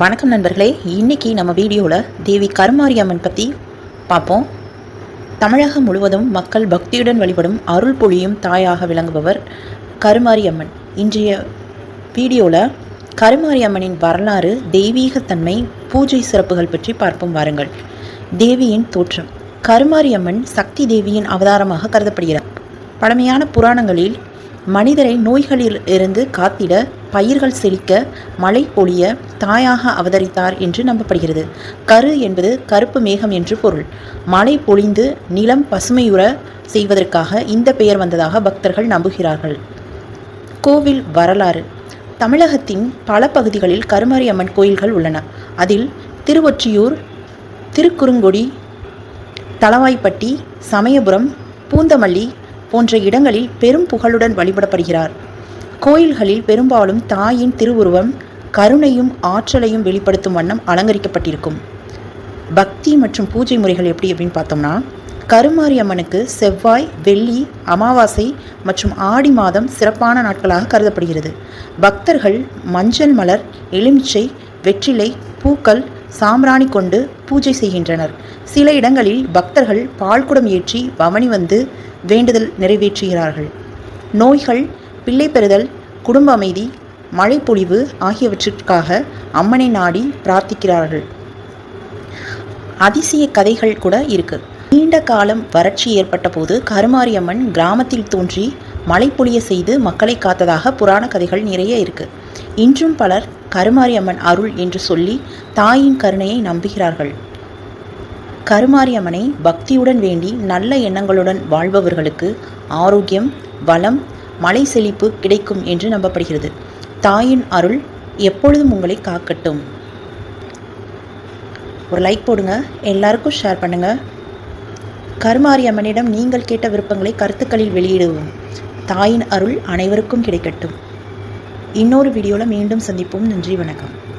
வணக்கம் நண்பர்களே. இன்னைக்கு நம்ம வீடியோவில் தேவி கருமாரி அம்மன் பற்றி பார்ப்போம். தமிழகம் முழுவதும் மக்கள் பக்தியுடன் வழிபடும் அருள் பொழியும் தாயாக விளங்குபவர் கருமாரி அம்மன் இன்றைய வீடியோவில் கருமாரி அம்மனின் வரலாறு தெய்வீகத்தன்மை பூஜை சிறப்புகள் பற்றி பார்ப்போம் வாருங்கள். தேவியின் தோற்றம். கருமாரி அம்மன் சக்தி தேவியின் அவதாரமாக கருதப்படுகிறார். பழமையான புராணங்களில் மனிதரை நோய்களில் இருந்து காத்திட பயிர்கள் செழிக்க மழை பொழிய தாயாக அவதரித்தார் என்று நம்பப்படுகிறது. கரு என்பது கருப்பு மேகம் என்று பொருள். மழை பொழிந்து நிலம் பசுமையுற செய்வதற்காக இந்த பெயர் வந்ததாக பக்தர்கள் நம்புகிறார்கள். கோவில் வரலாறு. தமிழகத்தின் பல பகுதிகளில் கருமாரி அம்மன் கோயில்கள் உள்ளன. அதில் திருவொற்றியூர் திருக்குறுங்கொடி தளவாய்ப்பட்டி சமயபுரம் பூந்தமல்லி போன்ற இடங்களில் பெரும் புகழுடன் வழிபடப்படுகிறார். கோயில்களில் பெரும்பாலும் தாயின் திருவுருவம் கருணையும் ஆற்றலையும் வெளிப்படுத்தும் வண்ணம் அலங்கரிக்கப்பட்டிருக்கும். பக்தி மற்றும் பூஜை முறைகள் எப்படி அப்படின்னு பார்த்தோம்னா கருமாரி அம்மனுக்கு செவ்வாய் வெள்ளி அமாவாசை மற்றும் ஆடி மாதம் சிறப்பான நாட்களாக கருதப்படுகிறது. பக்தர்கள் மஞ்சள் மலர் எலுமிச்சை வெற்றிலை பூக்கள் சாம்பிராணி கொண்டு பூஜை செய்கின்றனர். சில இடங்களில் பக்தர்கள் பால்குடம் ஏற்றி பவனி வந்து வேண்டுதல் நிறைவேற்றுகிறார்கள். நோய்கள் பிள்ளை பெறுதல் குடும்ப அமைதி மழைப்பொழிவு ஆகியவற்றிற்காக அம்மனை நாடி பிரார்த்திக்கிறார்கள். அதிசய கதைகள் கூட இருக்கு. நீண்ட காலம் வறட்சி ஏற்பட்ட போது கருமாரி அம்மன் கிராமத்தில் தோன்றி மழை பொழிய செய்து மக்களை காத்ததாக புராண கதைகள் நிறைய இருக்கு. இன்றும் பலர் கருமாரி அம்மன் அருள் என்று சொல்லி தாயின் கருணையை நம்புகிறார்கள். கருமாரி அம்மனை பக்தியுடன் வேண்டி நல்ல எண்ணங்களுடன் வாழ்பவர்களுக்கு ஆரோக்கியம் வளம் மலை செழிப்பு கிடைக்கும் என்று நம்பப்படுகிறது. தாயின் அருள் எப்பொழுதும் உங்களை காக்கட்டும். ஒரு லைக் போடுங்க எல்லாருக்கும் ஷேர் பண்ணுங்க. கருமாரி அம்மனிடம் நீங்கள் கேட்ட விருப்பங்களை கருத்துக்களில் வெளியிடுவோம். தாயின் அருள் அனைவருக்கும் கிடைக்கட்டும். இன்னொரு வீடியோவில் மீண்டும் சந்திப்போம். நன்றி வணக்கம்.